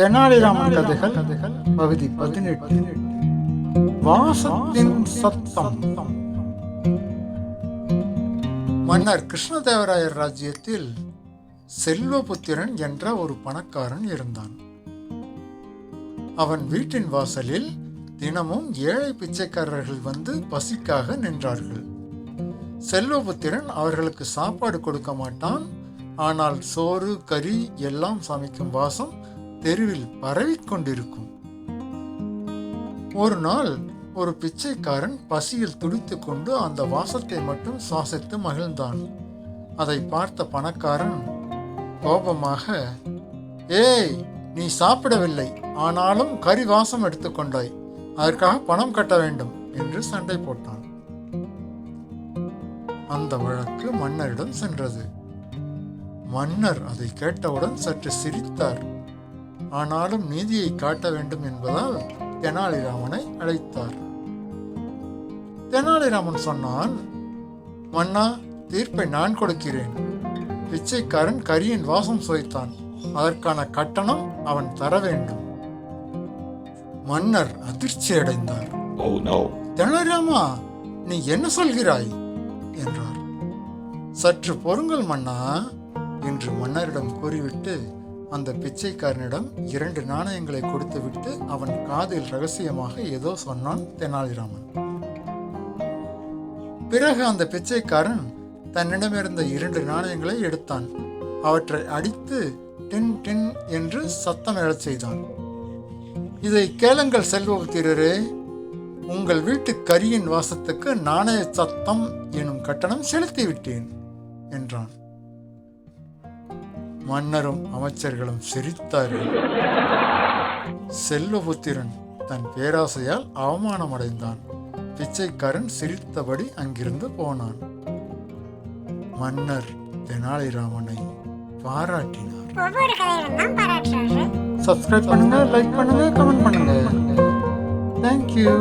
தெனாலிராமன் கதைகள். பகுதி பதினெட்டு. வாசத்தின் சத்தம். மன்னர் கிருஷ்ணதேவராயர் ராஜ்யத்தில் செல்வபுத்திரன் என்ற ஒரு பணக்காரன் இருந்தான். அவன் வீட்டின் வாசலில் தினமும் ஏழை பிச்சைக்காரர்கள் வந்து பசிக்காக நின்றார்கள். செல்வபுத்திரன் அவர்களுக்கு சாப்பாடு கொடுக்க மாட்டான். ஆனால் சோறு கறி எல்லாம் சமைக்கும் வாசம் தெருவில் பரவிக் கொண்டிருக்கும் ஒரு நாள் ஒரு பிச்சைக்காரன் பசியில் துடித்து கொண்டு அந்த வாசத்தை மட்டும் சுவாசித்து மகிழ்ந்தான். அதை பார்த்த பணக்காரன் கோபமாக ஏய் நீ சாப்பிடவில்லை. ஆனாலும் கறி வாசம் எடுத்துக்கொண்டாய் அதற்காக பணம் கட்ட வேண்டும் என்று சண்டை போட்டான். அந்த வழக்கு மன்னரிடம் சென்றது. மன்னர் அதை கேட்டவுடன் சற்று சிரித்தார். ஆனாலும் நீதியை காட்ட வேண்டும் என்பதால் தெனாலிராமனை அழைத்தார். தெனாலிராமன் சொன்னான் மன்னா தீர்ப்பை நான் கொடுக்கிறேன். பிச்சைக்காரன் கரியின் வாசம் சுவைத்தான். அதற்கான கட்டணம் அவன் தர வேண்டும். மன்னர் அதிர்ச்சி அடைந்தார். Oh. தெனாலிராமா நீ என்ன சொல்கிறாய்? என்றார். சற்று பொறுங்கள் மன்னா என்று மன்னரிடம் கூறிவிட்டு அந்த பிச்சைக்காரனிடம் இரண்டு நாணயங்களை கொடுத்துவிட்டு அவன் காதில் ரகசியமாக ஏதோ சொன்னான் தெனாலிராமன். பிறகு அந்த பிச்சைக்காரன் தன்னிடமிருந்த இரண்டு நாணயங்களை எடுத்தான். அவற்றை அடித்து டின் டின் என்று சத்தம் எழச் செய்தான். இதை கேளுங்கள் செல்வபுத்திரரே உங்கள் வீட்டு கரியின் வாசத்துக்கு நாணய சத்தம் எனும் கட்டணம் செலுத்திவிட்டேன் என்றான். மன்னரும் அமைச்சர்களும் சிரித்தார்கள். செல்வபுத்திரன் தன் பேராசையால் அவமானமடைந்தான். பிச்சைக்காரன் சிரித்தபடி அங்கிருந்து போனான். மன்னர் தெனாலிராமனை பாராட்டினார். சப்ஸ்கிரைப் பண்ணுங்க லைக் பண்ணுங்க கமெண்ட் பண்ணுங்க. தேங்க்யூ